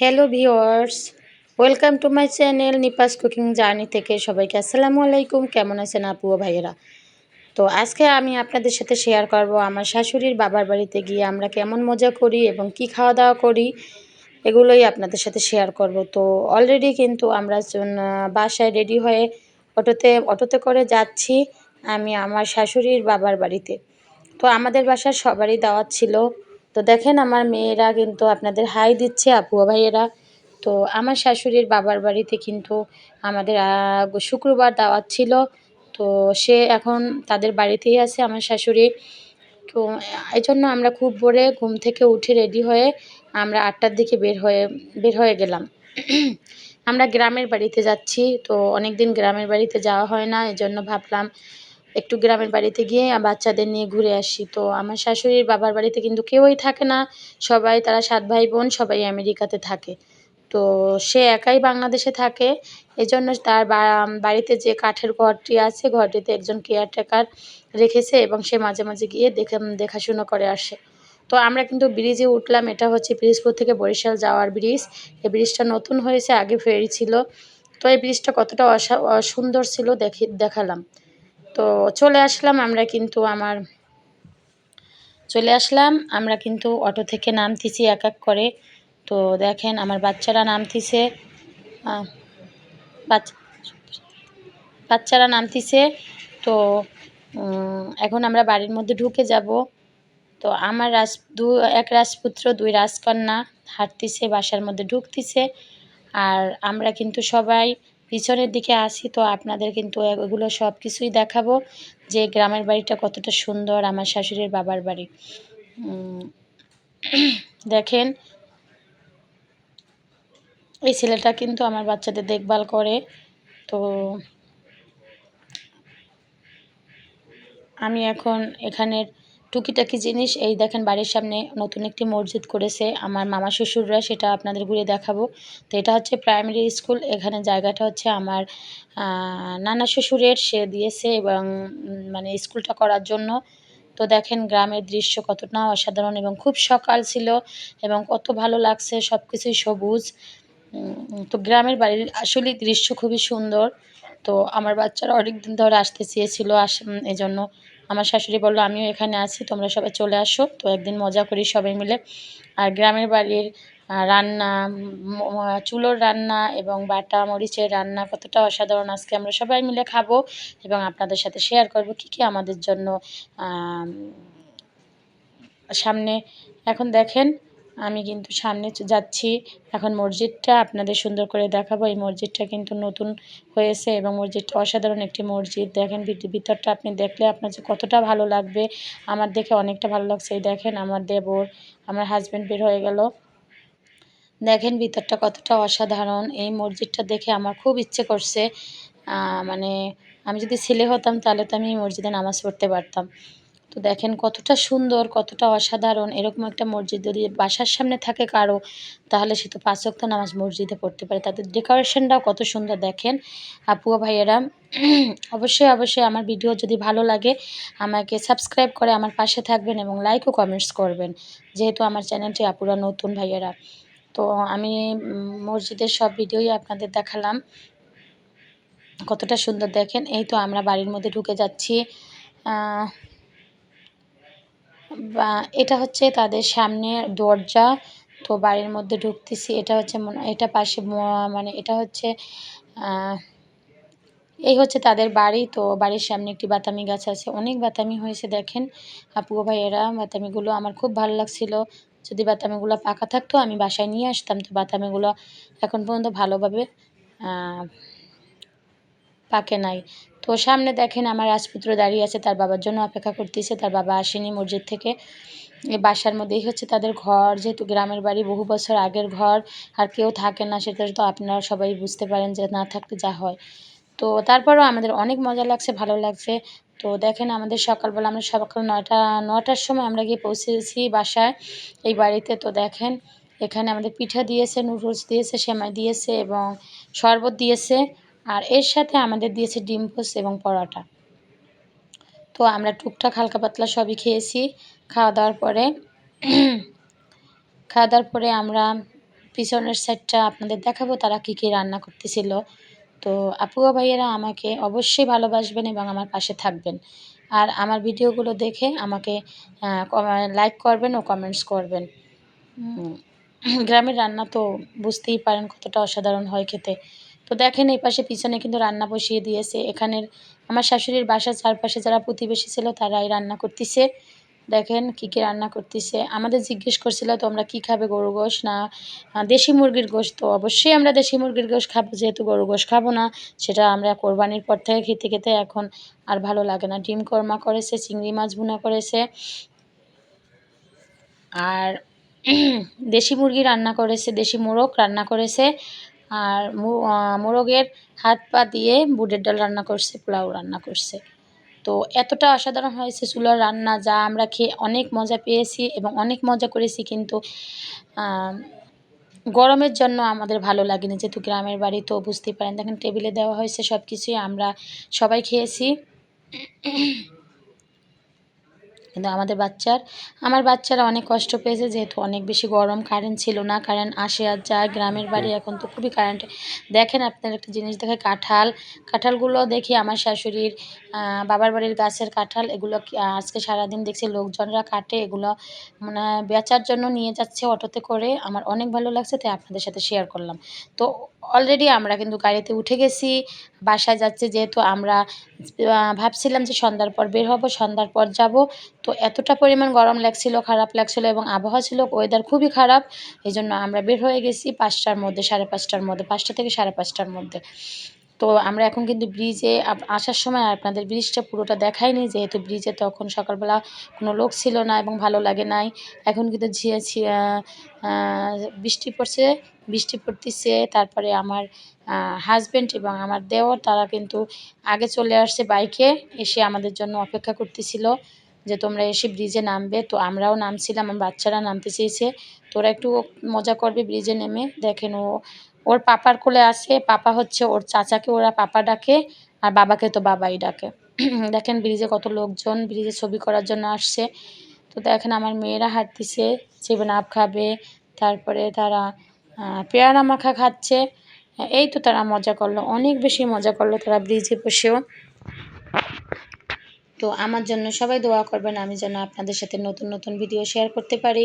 Hello viewers welcome to my channel Nipa's cooking journey থেকে সবাইকে আসসালামু আলাইকুম। কেমন আছেন আপু ও ভাইয়েরা? তো আজকে আমি আপনাদের সাথে শেয়ার করব আমার শাশুড়ির বাবার বাড়িতে গিয়ে আমরা কেমন মজা করি এবং কি খাওয়া দাওয়া করি এগুলোই আপনাদের সাথে শেয়ার করব। তো অলরেডি কিন্তু আমরা বাসায় রেডি হয়ে অটোতে অটোতে করে যাচ্ছি আমি আমার শাশুড়ির বাবার বাড়িতে। তো আমাদের বাসার সবারই দাওয়াত ছিল তো দেখেন আমার মেয়েরা কিন্তু আপনাদের হাই দিচ্ছে, আপুয়া ভাইয়েরা। তো আমার শাশুড়ির বাবার বাড়িতে কিন্তু আমাদের শুক্রবার দাওয়াত ছিল। তো সে এখন তাদের বাড়িতেই আছে আমার শাশুড়ি। তো এই জন্য আমরা খুব ভোরে ঘুম থেকে উঠে রেডি হয়ে আমরা আটটার দিকে বের হয়ে বের হয়ে গেলাম। আমরা গ্রামের বাড়িতে যাচ্ছি। তো অনেক দিন গ্রামের বাড়িতে যাওয়া হয় না, এজন্য ভাবলাম একটু গ্রামের বাড়িতে গিয়ে বাচ্চাদের নিয়ে ঘুরে আসি। তো আমার শাশুড়ির বাবার বাড়িতে কিন্তু কেউই থাকে না। সবাই তারা সাত ভাই বোন, সবাই আমেরিকাতে থাকে। তো সে একাই বাংলাদেশে থাকে। এজন্য তার বাড়িতে যে কাঠের ঘরটি আছে, ঘরটিতে একজন কেয়ারটেকার রেখেছে এবং সে মাঝে মাঝে গিয়ে দেখে, দেখাশুনো করে আসে। তো আমরা কিন্তু ব্রিজে উঠলাম। এটা হচ্ছে পিরিজপুর থেকে বরিশাল যাওয়ার ব্রিজ। এই ব্রিজটা নতুন হয়েছে, আগে ফেরি ছিল। তো এই ব্রিজটা কতটা অসা সুন্দর ছিল দেখি, দেখালাম। তো চলে আসলাম, আমরা কিন্তু আমার চলে আসলাম, আমরা কিন্তু অটো থেকে নামতেছি এক এক করে। তো দেখেন, আমার বাচ্চারা নামতিছে বাচ্চারা নামতিছে। তো এখন আমরা বাড়ির মধ্যে ঢুকে যাব। তো আমার রাজ, দু, এক রাজপুত্র, দুই রাজকন্যা হাঁটতিছে, বাসার মধ্যে ঢুকতিছে। আর আমরা কিন্তু সবাই পিছনের দিকে আসি, তো আপনাদের কিন্তু এগুলো সব কিছুই দেখাবো যে গ্রামের বাড়িটা কতটা সুন্দর, আমার শাশুড়ির বাবার বাড়ি। দেখেন, এই ছেলেটা কিন্তু আমার বাচ্চাদের দেখভাল করে, তো আমি এখন এখানের টুকিটাকি জিনিস, এই দেখেন বাড়ির সামনে নতুন একটি মসজিদ করেছে আমার মামা শ্বশুররা, সেটা আপনাদের ঘুরে দেখাবো। তো এটা হচ্ছে প্রাইমারি স্কুল এখানে জায়গাটা হচ্ছে আমার নানা শ্বশুরের, সে দিয়েছে এবং মানে স্কুলটা করার জন্য। তো দেখেন গ্রামের দৃশ্য কতটা অসাধারণ এবং খুব সকাল ছিল এবং কত ভালো লাগছে সব কিছুই সবুজ তো গ্রামের বাড়ির আসলে দৃশ্য খুবই সুন্দর। তো আমার বাচ্চারা অনেক দিন ধরে আসতে চেয়েছিলো, আস এজন্য। আমার শাশুড়ি বলল, আমিও এখানে আছি, তোমরা সবাই চলে আসো। তো একদিন মজা করি সবাই মিলে। আর গ্রামের বাড়ির রান্না চুলোর রান্না এবং বাটা মরিচের রান্না কতটা অসাধারণ আজকে আমরা সবাই মিলে খাব এবং আপনাদের সাথে শেয়ার করব কি কি আমাদের জন্য সামনে। এখন দেখেন আমি কিন্তু সামনে যাচ্ছি। এখন মসজিদটা আপনাদের সুন্দর করে দেখাবো। এই মসজিদটা কিন্তু নতুন হয়েছে এবং মসজিদটা অসাধারণ একটি মসজিদ। দেখেন ভিতরটা আপনি দেখলে আপনার যে কতটা ভালো লাগবে। আমার দেখে অনেকটা ভালো লাগছে। এই দেখেন আমার দেবর, আমার হাজব্যান্ড বের হয়ে গেল। দেখেন ভিতরটা কতটা অসাধারণ। এই মসজিদটা দেখে আমার খুব ইচ্ছে করছে। মানে আমি যদি ছেলে হতাম তাহলে তো আমি এই মসজিদে নামাজ পড়তে পারতাম। তো দেখেন কতটা সুন্দর, কতটা অসাধারণ। এরকম একটা মসজিদ যদি বাসার সামনে থাকে কারও, তাহলে সে তো পাঁচ ওয়াক্ত নামাজ মসজিদে পড়তে পারে। তাদের ডেকোরেশনটাও কত সুন্দর দেখেন। আপু ভাইয়েরা, অবশ্যই অবশ্যই আমার ভিডিও যদি ভালো লাগে, আমাকে সাবস্ক্রাইব করে আমার পাশে থাকবেন এবং লাইক ও কমেন্টস করবেন, যেহেতু আমার চ্যানেলটি আপুরা নতুন ভাইয়েরা। তো আমি মসজিদের সব ভিডিওই আপনাদের দেখালাম। কতটা সুন্দর দেখেন। এই তো আমরা বাড়ির মধ্যে ঢুকে যাচ্ছি। বা এটা হচ্ছে তাদের সামনে দরজা, তো বাড়ির মধ্যে ঢুকতেছি। এটা হচ্ছে এটা পাশে মানে এটা হচ্ছে এই হচ্ছে তাদের বাড়ি। তো বাড়ির সামনে একটি বাতামি গাছ আছে। অনেক বাতামি হয়েছে, দেখেন। আপু ভাইয়েরা বাতামিগুলো আমার খুব ভালো লাগছিল। যদি বাতামিগুলো পাকা থাকতো, আমি বাসায় নিয়ে আসতাম। তো বাতামিগুলো এখন পর্যন্ত ভালোভাবে পাকে নাই। তো সামনে দেখেন আমার রাজপুত্র দাঁড়িয়ে আছে, তার বাবার জন্য অপেক্ষা করতেছে, তার বাবা আসেনি মসজিদ থেকে। এই বাসার মধ্যেই হচ্ছে তাদের ঘর, যেহেতু গ্রামের বাড়ি বহু বছর আগের ঘর, আর কেউ থাকে না, সেটা তো আপনারা সবাই বুঝতে পারেন যে না থাকতে যা হয়। তো তারপরেও আমাদের অনেক মজা লাগছে, ভালো লাগছে। তো দেখেন আমাদের সকালবেলা আমরা সকাল নয়টা নটার সময় আমরা গিয়ে পৌঁছেছি বাসায়, এই বাড়িতে। তো দেখেন এখানে আমাদের পিঠা দিয়েছে, নুডলস দিয়েছে, সেমাই দিয়েছে এবং শরবত দিয়েছে। আর এর সাথে আমাদের দিয়েছে ডিম পোস এবং পরোটা। তো আমরা টুকটাক হালকা পাতলা সবই খেয়েছি। খাওয়া দাওয়ার পরে, খাওয়া দাওয়ার পরে আমরা পিছনের সাইডটা আপনাদের দেখাবো, তারা কী কী রান্না করতেছিল। তো আপু ভাইয়েরা আমাকে অবশ্যই ভালোবাসবেন এবং আমার পাশে থাকবেন। আর আমার ভিডিওগুলো দেখে আমাকে লাইক করবেন ও কমেন্টস করবেন। গ্রামের রান্না তো বুঝতেই পারেন কতটা অসাধারণ হয় খেতে। তো দেখেন এই পাশে পিছনে কিন্তু রান্না বসিয়ে দিয়েছে। এখানের আমার শাশুড়ির বাসার চারপাশে যারা প্রতিবেশী ছিল তারাই রান্না করতেছে। দেখেন কী কী রান্না করতেছে। আমাদের জিজ্ঞেস করছিল, তোমরা কী খাবে গরু গোশ না দেশি মুরগির গোশ? তো অবশ্যই আমরা দেশি মুরগির গোশ খাব, যেহেতু গরু গোশ খাব না, সেটা আমরা কোরবানির পর থেকে খেতে খেতে এখন আর ভালো লাগে না। ডিম কোরমা করেছে, চিংড়ি মাছ ভুনা করেছে। আর দেশি মুরগি রান্না করেছে, দেশি মোরগ রান্না করেছে। আর মোরগের হাত পা দিয়ে বুটের ডাল রান্না করছে, পোলাও রান্না করছে। তো এতটা অসাধারণ হয়েছে চুলার রান্না যা আমরা খেয়ে অনেক মজা পেয়েছি এবং অনেক মজা করেছি কিন্তু গরমের জন্য আমাদের ভালো লাগেনি। যেহেতু গ্রামের বাড়ি তো বুঝতেই পারেন, দেখেন টেবিলে দেওয়া হয়েছে সব কিছুই আমরা সবাই খেয়েছি। কিন্তু আমাদের বাচ্চার আমার বাচ্চারা অনেক কষ্ট পেয়েছে যেহেতু অনেক বেশি গরম কারেন্ট ছিল না কারেন্ট আসে আর যায় গ্রামের বাড়ি এখন তো খুবই কারেন্ট দেখেন আপনার একটা জিনিস দেখে কাঁঠাল কাঁঠালগুলো দেখি আমার শাশুড়ির বাবার বাড়ির গাছের কাঁঠাল এগুলো আজকে সারাদিন দেখছি লোকজনরা কাটে এগুলো মানে বেচার জন্য নিয়ে যাচ্ছে অটোতে করে আমার অনেক ভালো লাগছে তাই আপনাদের সাথে শেয়ার করলাম। তো অলরেডি আমরা কিন্তু গাড়িতে উঠে গেছি, বাসায় যাচ্ছে যেহেতু আমরা ভাবছিলাম যে সন্ধ্যার পর বের হব, সন্ধ্যার পর যাব। তো এতটা পরিমাণ গরম লাগছিল, খারাপ লাগছিল এবং আবহাওয়া ছিল ওয়েদার খুবই খারাপ। এই জন্য আমরা বের হয়ে গেছি পাঁচটার মধ্যে, সাড়ে পাঁচটার মধ্যে, পাঁচটা থেকে সাড়ে পাঁচটার মধ্যে। তো আমরা এখন কিন্তু ব্রিজে আসার সময় আপনাদের ব্রিজটা পুরোটা দেখাইনি, যেহেতু ব্রিজে তখন সকালবেলা কোনো লোক ছিল না এবং ভালো লাগে নাই। এখন কিন্তু ঝিয়ে বৃষ্টি পড়ছে, বৃষ্টি পড়তেছে, তারপরে আমার হাজব্যান্ড এবং আমার দেওর, তারা কিন্তু আগে চলে আসছে বাইকে এসে আমাদের জন্য অপেক্ষা করতেছিল যে তোমরা এসে ব্রিজে নামবে। তো আমরাও নামছিলাম আমার বাচ্চারা নামতে চেয়েছে। তোরা একটু মজা করবে ব্রিজে নেমে, দেখেন ও ওর পাপার কোলে আসে, পাপা হচ্ছে ওর চাচাকে, ওরা পাপা ডাকে আর বাবাকে তো বাবাই ডাকে। দেখেন ব্রিজে কত লোকজন, ব্রিজে ছবি করার জন্য আসছে। তো দেখেন আমার মেয়েরা হাঁটতেছে, সেভেন আপ খাবে, তারপরে তারা পেয়ারা মাখা খাচ্ছে। এই তো তারা মজা করল, অনেক বেশি মজা করল তারা ব্রিজে বসেও। তো আমার জন্য সবাই দোয়া করবেন, আমি যেন আপনাদের সাথে নতুন নতুন ভিডিও শেয়ার করতে পারি।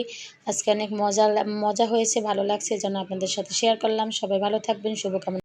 আজকে অনেক মজা মজা হয়েছে, ভালো লাগছে যেন আপনাদের সাথে শেয়ার করলাম। সবাই ভালো থাকবেন, শুভকামনা।